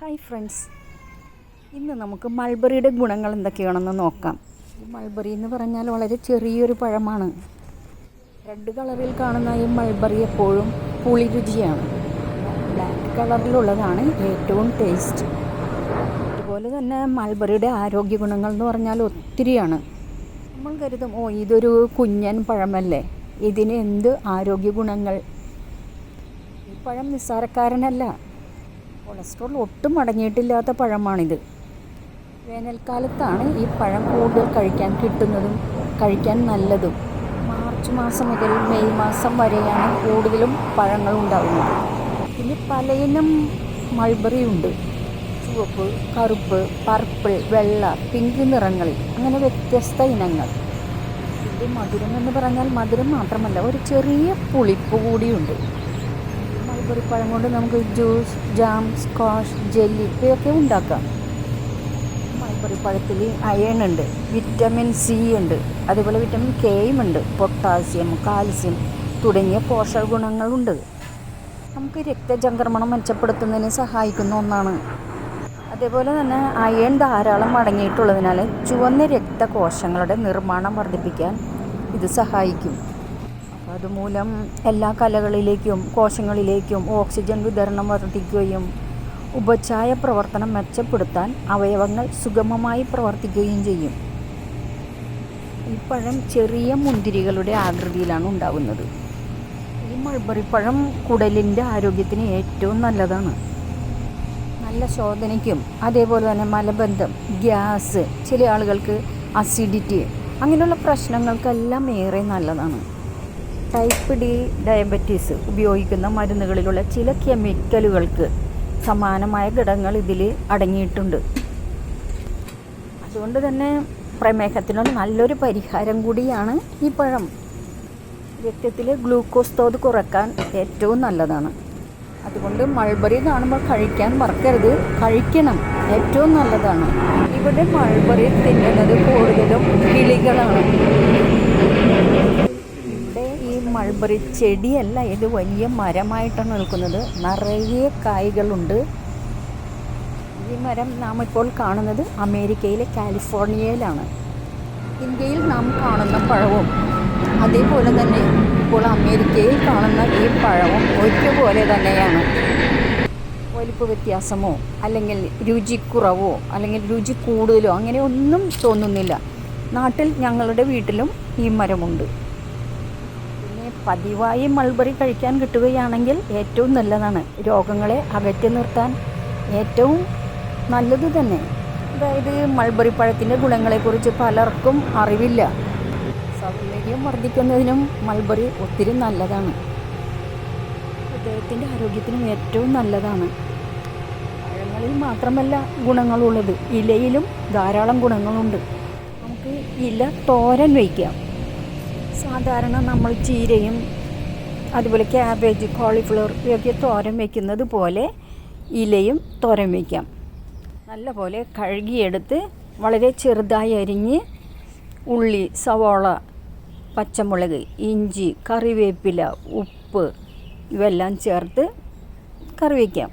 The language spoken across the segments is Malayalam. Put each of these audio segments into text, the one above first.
ഹായ് ഫ്രണ്ട്സ് ഇന്ന് നമുക്ക് മൾബറിയുടെ ഗുണങ്ങൾ എന്തൊക്കെയാണെന്ന് നോക്കാം. മൾബറി എന്ന് പറഞ്ഞാൽ വളരെ ചെറിയൊരു പഴമാണ്. റെഡ് കളറിൽ കാണുന്ന ഈ മൾബറി എപ്പോഴും പുളി രുചിയാണ്. ബ്ലാക്ക് കളറിലുള്ളതാണ് ഏറ്റവും ടേസ്റ്റ് അതുപോലെ തന്നെ മൾബറിയുടെ ആരോഗ്യ ഗുണങ്ങൾ എന്ന് പറഞ്ഞാൽ ഒത്തിരിയാണ്. നമ്മൾ കരുതും ഓ ഇതൊരു കുഞ്ഞൻ പഴമല്ലേ? ഇതിന് എന്ത് ആരോഗ്യ ഗുണങ്ങൾ? ഈ പഴം നിസ്സാരക്കാരനല്ല. കൊളസ്ട്രോൾ ഒട്ടും അടങ്ങിയിട്ടില്ലാത്ത പഴമാണിത്. വേനൽക്കാലത്താണ് ഈ പഴം കൂടുതൽ കഴിക്കാൻ കിട്ടുന്നതും കഴിക്കാൻ നല്ലതും. മാർച്ച് മാസം മുതൽ മെയ് മാസം വരെയാണ് കൂടുതലും പഴങ്ങൾ ഉണ്ടാകുന്നത് പിന്നെ പലയിനം മൾബറി ഉണ്ട്. ചുവപ്പ് കറുപ്പ് പർപ്പിൾ വെള്ള പിങ്ക് നിറങ്ങൾ അങ്ങനെ വ്യത്യസ്ത ഇനങ്ങൾ. ഇതിന്റെ മധുരം എന്ന് പറഞ്ഞാൽ മധുരം മാത്രമല്ല ഒരു ചെറിയ പുളിപ്പ് കൂടിയുണ്ട്. മൾബറി പഴം കൊണ്ട് നമുക്ക് ജ്യൂസ് ജാം സ്ക്വാഷ് ജെല്ലി ഇവയൊക്കെ ഉണ്ടാക്കാം. പഴത്തിൽ അയൺ ഉണ്ട് വിറ്റമിൻ സി ഉണ്ട് അതുപോലെ വിറ്റമിൻ കെയും ഉണ്ട് പൊട്ടാസ്യം കാൽസ്യം തുടങ്ങിയ പോഷക ഗുണങ്ങളുണ്ട് നമുക്ക് രക്തചംക്രമണം മെച്ചപ്പെടുത്തുന്നതിന് സഹായിക്കുന്ന ഒന്നാണ്. അതേപോലെ തന്നെ അയൺ ധാരാളം അടങ്ങിയിട്ടുള്ളതിനാൽ ചുവന്ന രക്തകോശങ്ങളുടെ നിർമ്മാണം വർദ്ധിപ്പിക്കാൻ ഇത് സഹായിക്കും. അതുമൂലം എല്ലാ കലകളിലേക്കും കോശങ്ങളിലേക്കും ഓക്സിജൻ വിതരണം വർദ്ധിക്കുകയും ഉപചായ പ്രവർത്തനം മെച്ചപ്പെടുത്താൻ അവയവങ്ങൾ സുഗമമായി പ്രവർത്തിക്കുകയും ചെയ്യും. ഈ പഴം ചെറിയ മുന്തിരികളുടെ ആകൃതിയിലാണ് ഉണ്ടാകുന്നത് ഈ മൾബറി പഴം കുടലിന്റെ ആരോഗ്യത്തിന് ഏറ്റവും നല്ലതാണ്. നല്ല ശോധനയ്ക്കും അതേപോലെ തന്നെ മലബന്ധം ഗ്യാസ് ചില ആളുകൾക്ക് അസിഡിറ്റി അങ്ങനെയുള്ള പ്രശ്നങ്ങൾക്കെല്ലാം ഏറെ നല്ലതാണ്. ടൈപ്പ് ഡി ഡയബറ്റീസ് ഉപയോഗിക്കുന്ന മരുന്നുകളിലുള്ള ചില കെമിക്കലുകൾക്ക് സമാനമായ ഘടകങ്ങൾ ഇതിൽ അടങ്ങിയിട്ടുണ്ട്. അതുകൊണ്ട് തന്നെ പ്രമേഹത്തിനുള്ള നല്ലൊരു പരിഹാരം കൂടിയാണ് ഈ പഴം. രക്തത്തിലെ ഗ്ലൂക്കോസ് തോത് കുറയ്ക്കാൻ ഏറ്റവും നല്ലതാണ്. അതുകൊണ്ട് മൾബറി കാണുമ്പോൾ കഴിക്കാൻ മറക്കരുത്. കഴിക്കണം. ഏറ്റവും നല്ലതാണ്. ഇവിടെ മൾബറി തിന്നുന്നത് കൂടുതലും കിളികളാണ്. മൾബറി ചെടിയല്ല ഇത് വലിയ മരമായിട്ടാണ് നിൽക്കുന്നത്. നിറയെ കായ്കളുണ്ട്. ഈ മരം നാം ഇപ്പോൾ കാണുന്നത് അമേരിക്കയിലെ കാലിഫോർണിയയിലാണ്. ഇന്ത്യയിൽ നാം കാണുന്ന പഴവും അതേപോലെ തന്നെ ഇപ്പോൾ അമേരിക്കയിൽ കാണുന്ന ഈ പഴവും ഒരുപോലെ തന്നെയാണ്. വലിപ്പ വ്യത്യാസമോ അല്ലെങ്കിൽ രുചിക്കുറവോ അല്ലെങ്കിൽ രുചി കൂടുതലോ അങ്ങനെ ഒന്നും തോന്നുന്നില്ല. നാട്ടിൽ ഞങ്ങളുടെ വീട്ടിലും ഈ മരമുണ്ട്. പതിവായി മൾബറി കഴിക്കാൻ കിട്ടുകയാണെങ്കിൽ ഏറ്റവും നല്ലതാണ്. രോഗങ്ങളെ അകറ്റി നിർത്താൻ ഏറ്റവും നല്ലത് തന്നെ. അതായത് മൾബറി പഴത്തിന്റെ ഗുണങ്ങളെക്കുറിച്ച് പലർക്കും അറിവില്ല. സൗന്ദര്യം വർദ്ധിക്കുന്നതിനും മൾബറി ഒത്തിരി നല്ലതാണ്. ഹൃദയത്തിന്റെ ആരോഗ്യത്തിനും ഏറ്റവും നല്ലതാണ്. പഴങ്ങളിൽ മാത്രമല്ല ഗുണങ്ങളുള്ളത്. ഇലയിലും ധാരാളം ഗുണങ്ങളുണ്ട്. നമുക്ക് ഇല തോരൻ വയ്ക്കാം. സാധാരണ നമ്മൾ ചീരയും അതുപോലെ ക്യാബേജ് കോളിഫ്ലവർ ഇവയൊക്കെ തോരൻ വയ്ക്കുന്നത് പോലെ ഇലയും തോരൻ വയ്ക്കാം നല്ലപോലെ കഴുകിയെടുത്ത് വളരെ ചെറുതായി അരിഞ്ഞ് ഉള്ളി സവോള പച്ചമുളക് ഇഞ്ചി കറിവേപ്പില ഉപ്പ് ഇവെല്ലാം ചേർത്ത് കറി വയ്ക്കാം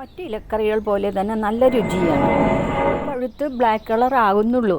മറ്റ് ഇലക്കറികൾ പോലെ തന്നെ നല്ല രുചിയാണ്. പഴുത്ത് ബ്ലാക്ക് കളർ ആകുന്നുള്ളൂ.